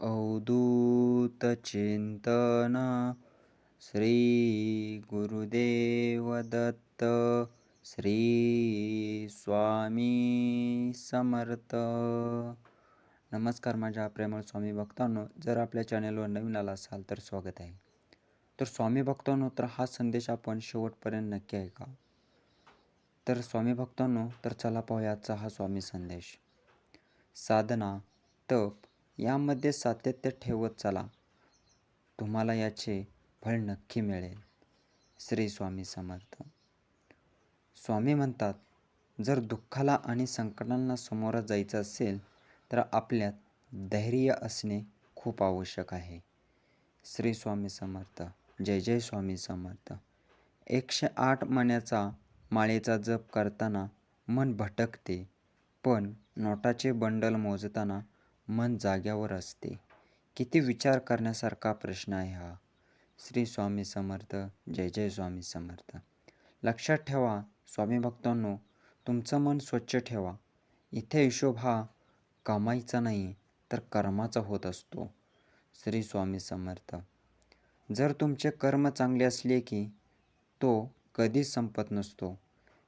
अवधूत चिंतन श्री गुरुदेव दत्त श्री स्वामी समर्थ. नमस्कार माझ्या प्रेमळ स्वामी भक्तांनो जर आपल्या चॅनेलवर नवीन आला असाल तर स्वागत आहे. तर स्वामी भक्तांनो तर हा संदेश आपण शेवटपर्यंत नक्की ऐका तर स्वामी भक्तांनो तर चला पाहूयाचा हा स्वामी संदेश. साधना तप यामध्ये सातत्य ठेवत चला. तुम्हाला याचे फळ नक्की मिळेल. श्री स्वामी समर्थ. स्वामी म्हणतात जर दुःखाला आणि संकटांना समोर जायचं असेल तर आपल्यात धैर्य असणे खूप आवश्यक आहे. श्री स्वामी समर्थ. जय जय स्वामी समर्थ. एकशे आठ मण्याचा माळेचा जप करताना मन भटकते पण नोटाचे बंडल मोजताना मन जाग्यावर असते. किती विचार करण्यासारखा प्रश्न आहे हा. श्री स्वामी समर्थ जय जय स्वामी समर्थ. लक्षात ठेवा स्वामी भक्तांनो तुमचं मन स्वच्छ ठेवा. इथे हिशोब हा कमाईचा नाही तर कर्माचा होत असतो. श्री स्वामी समर्थ. जर तुमचे कर्म चांगले असले की तो कधीच संपत नसतो.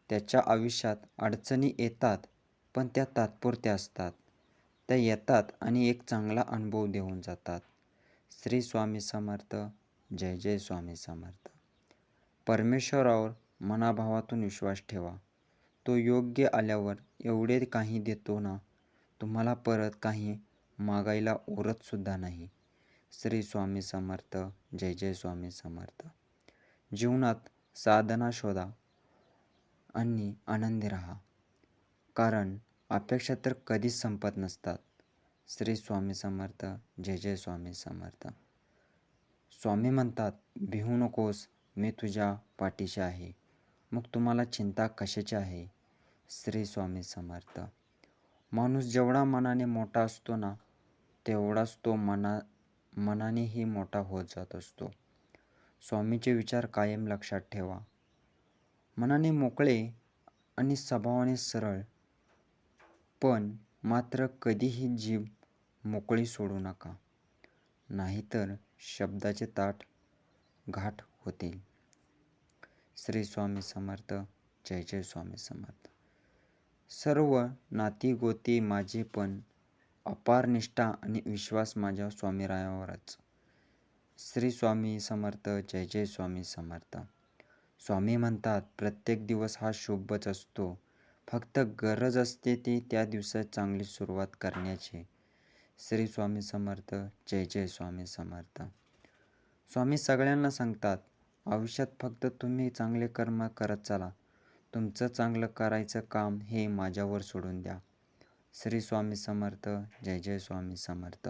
त्याच्या आयुष्यात अडचणी येतात पण त्या तात्पुरत्या असतात. त्या येतात आणि एक चांगला अनुभव देऊन जातात. श्री स्वामी समर्थ जय जय स्वामी समर्थ. परमेश्वरावर मनाभावातून विश्वास ठेवा. तो योग्य आल्यावर एवढे काही देतो ना तुम्हाला परत काही मागायला उरतसुद्धा नाही. श्री स्वामी समर्थ जय जय स्वामी समर्थ. जीवनात साधना शोधा आणि आनंदी राहा. कारण अपेक्षा तर कधीच संपत नसतात. श्री स्वामी समर्थ जय जय स्वामी समर्थ. स्वामी म्हणतात भिवू नकोस मी तुझ्या पाठीशी आहे. मग तुम्हाला चिंता कशाची आहे? श्री स्वामी समर्थ. माणूस जेवढा मनाने मोठा असतो ना तेवढाच तो मना मनानेही मोठा होत जात असतो. स्वामीचे विचार कायम लक्षात ठेवा. मनाने मोकळे आणि स्वभावाने सरळ पण मात्र कधीही जीभ मोकळी सोडू नका. नाहीतर शब्दाचे ताट घाट होतील. श्री स्वामी समर्थ जय जय स्वामी समर्थ. सर्व नाती गोती माझी पण अपार निष्ठा आणि विश्वास माझ्या स्वामीरायावरच. श्री स्वामी समर्थ जय जय स्वामी समर्थ. स्वामी म्हणतात प्रत्येक दिवस हा शुभच असतो. फक्त गरज असते ती त्या दिवसात चांगली सुरुवात करण्याची. श्री स्वामी समर्थ जय जय स्वामी समर्थ. स्वामी सगळ्यांना सांगतात आयुष्यात फक्त तुम्ही चांगले कर्म करत चला. तुमचं चांगलं करायचं काम हे माझ्यावर सोडून द्या. श्री स्वामी समर्थ जय जय स्वामी समर्थ.